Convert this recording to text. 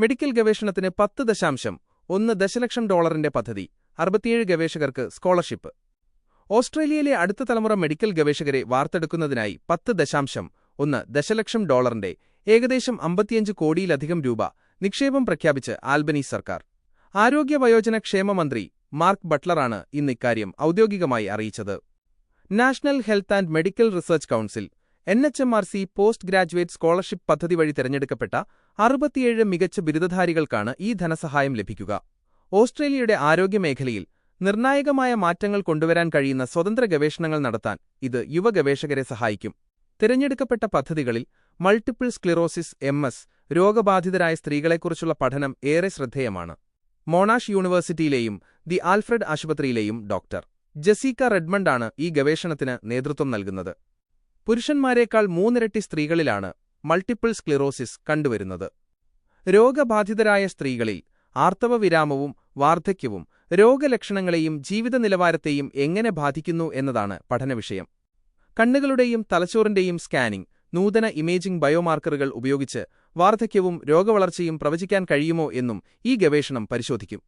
Medical ഗവേഷണത്തിന് പത്ത് ദശാംശം ഒന്ന് ദശലക്ഷം ഡോളറിന്റെ പദ്ധതി അറുപത്തിയേഴ് ഗവേഷകർക്ക് സ്കോളർഷിപ്പ്. ഓസ്ട്രേലിയയിലെ അടുത്ത തലമുറ മെഡിക്കൽ ഗവേഷകരെ വാർത്തെടുക്കുന്നതിനായി പത്ത് ദശാംശം ഒന്ന് ദശലക്ഷം ഡോളറിന്റെ ഏകദേശം അമ്പത്തിയഞ്ച് കോടിയിലധികം രൂപ നിക്ഷേപം പ്രഖ്യാപിച്ച് ആൽബനീസ് സർക്കാർ. ആരോഗ്യ വയോജന ക്ഷേമ മന്ത്രി മാർക്ക് ബട്ട്ലറാണ് ഇന്ന് ഇക്കാര്യം ഔദ്യോഗികമായി അറിയിച്ചത്. National health and medical research council N H M R C post graduate scholarship പദ്ധതി വഴി തിരഞ്ഞെടുക്കപ്പെട്ട അറുപത്തിയേഴ് മികച്ച ബിരുദധാരികൾക്കാണ് ഈ ധനസഹായം ലഭിക്കുക. ഓസ്ട്രേലിയയുടെ ആരോഗ്യമേഖലയിൽ നിർണായകമായ മാറ്റങ്ങൾ കൊണ്ടുവരാൻ കഴിയുന്ന സ്വതന്ത്ര ഗവേഷണങ്ങൾ നടത്താൻ ഇത് യുവ ഗവേഷകരെ സഹായിക്കും. തിരഞ്ഞെടുക്കപ്പെട്ട പദ്ധതികളിൽ മൾട്ടിപ്പിൾ സ്ക്ലിറോസിസ് എം എസ് രോഗബാധിതരായ സ്ത്രീകളെക്കുറിച്ചുള്ള പഠനം ഏറെ ശ്രദ്ധേയമാണ്. മോണാഷ് യൂണിവേഴ്സിറ്റിയിലെയും ദി ആൽഫ്രഡ് ആശുപത്രിയിലെയും ഡോക്ടർ ജസീക്ക റെഡ്മണ്ടാണ് ഈ ഗവേഷണത്തിന് നേതൃത്വം നൽകുന്നത്. പുരുഷന്മാരെക്കാൾ മൂന്നിരട്ടി സ്ത്രീകളിലാണ് മൾട്ടിപ്പിൾ സ്ക്ലിറോസിസ് കണ്ടുവരുന്നത്. രോഗബാധിതരായ സ്ത്രീകളിൽ ആർത്തവവിരാമവും വാർദ്ധക്യവും രോഗലക്ഷണങ്ങളെയും ജീവിത നിലവാരത്തെയും എങ്ങനെ ബാധിക്കുന്നു എന്നതാണ് പഠനവിഷയം. കണ്ണുകളുടെയും തലച്ചോറിന്റെയും സ്കാനിംഗ് നൂതന ഇമേജിംഗ് ബയോമാർക്കറുകൾ ഉപയോഗിച്ച് വാർദ്ധക്യവും രോഗവളർച്ചയും പ്രവചിക്കാൻ കഴിയുമോ എന്നും ഈ ഗവേഷണം പരിശോധിക്കും.